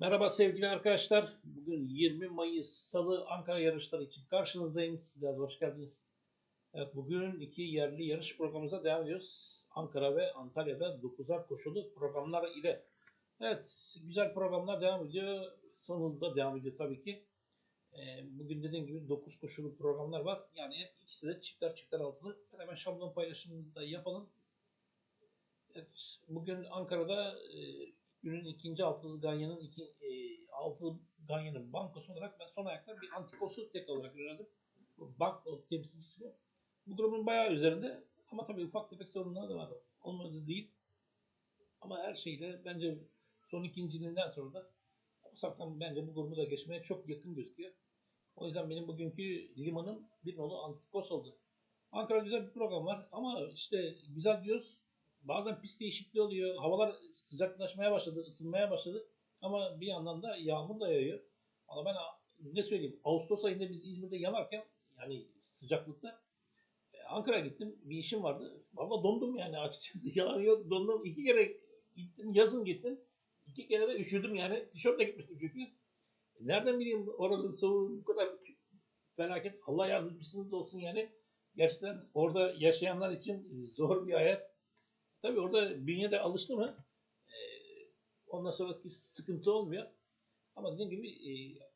Merhaba sevgili arkadaşlar. Bugün 20 Mayıs Salı Ankara yarışları için karşınızdayım. Sizler hoş geldiniz. Evet bugün iki yerli yarış programımıza devam ediyoruz. Ankara ve Antalya'da 9'ar koşulu programlar ile. Evet güzel programlar devam ediyor. Son hızda devam ediyor tabii ki. Ee, bugün dediğim gibi 9 koşulu programlar var. Yani ikisi de çiftler çiftler altılı. Hemen şablon paylaşımımızı da yapalım. Evet, bugün Ankara'da günün ikinci altılı ganyanın iki, e, altılı ganyanın bankosu olarak ben son ayakta bir antikosu tek olarak önerdim. Bu banko temsilcisi. Bu grubun bayağı üzerinde ama tabii ufak tefek sorunları da var. Olmadı değil. Ama her şeyle bence son ikinciliğinden sonra da Safkan bence bu grubu da geçmeye çok yakın gözüküyor. O yüzden benim bugünkü limanım bir nolu antikos oldu. Ankara güzel bir program var ama işte güzel diyoruz. Bazen pist değişikliği oluyor. Havalar sıcaklaşmaya başladı, ısınmaya başladı. Ama bir yandan da yağmur da yağıyor. Ama ben ne söyleyeyim, Ağustos ayında biz İzmir'de yanarken yani sıcaklıkta e, Ankara'ya gittim. Bir işim vardı. Valla dondum yani açıkçası. Yalan yok. Dondum. İki kere gittim. Yazın gittim. İki kere de üşüdüm yani. Tişörtle gitmiştim çünkü. Nereden bileyim oranın soğuğu bu kadar felaket. Allah yardımcısınız olsun yani. Gerçekten orada yaşayanlar için zor bir hayat. Tabii orada bünye de alıştı mı e, ondan sonraki sıkıntı olmuyor. Ama dediğim gibi e,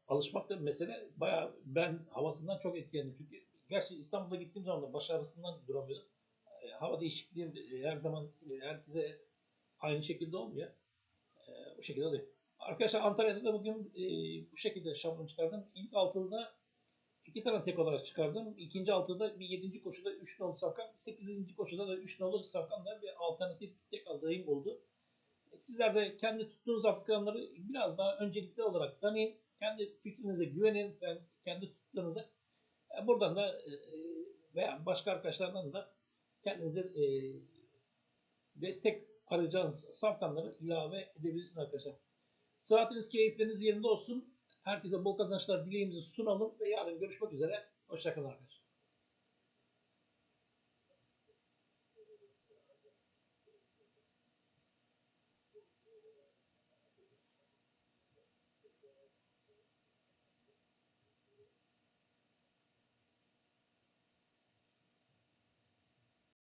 alışmak da mesele. Bayağı ben havasından çok etkilendim. Çünkü gerçi İstanbul'da gittiğim zaman da baş ağrısından duramıyordum. E, hava değişikliği her zaman e, herkese aynı şekilde olmuyor. E, bu şekilde oluyor. Arkadaşlar Antalya'da da bugün e, bu şekilde şablon çıkardım. İlk altında iki tane tek olarak çıkardım. İkinci altıda bir yedinci koşuda 3 nolu safkan, sekizinci koşuda da 3 nolu safkanla bir alternatif tek adayım oldu. E, Sizler de kendi tuttuğunuz safkanları biraz daha öncelikli olarak tanıyın. Kendi fikrinize güvenin ve kendi tuttuklarınıza. E, Buradan da e, veya başka arkadaşlardan da kendinize destek arayacağınız safkanları ilave edebilirsiniz arkadaşlar. Sıhhatiniz, keyifleriniz yerinde olsun. Herkese bol kazançlar dileğimizi sunalım ve yarın görüşmek üzere. Hoşçakalın arkadaşlar.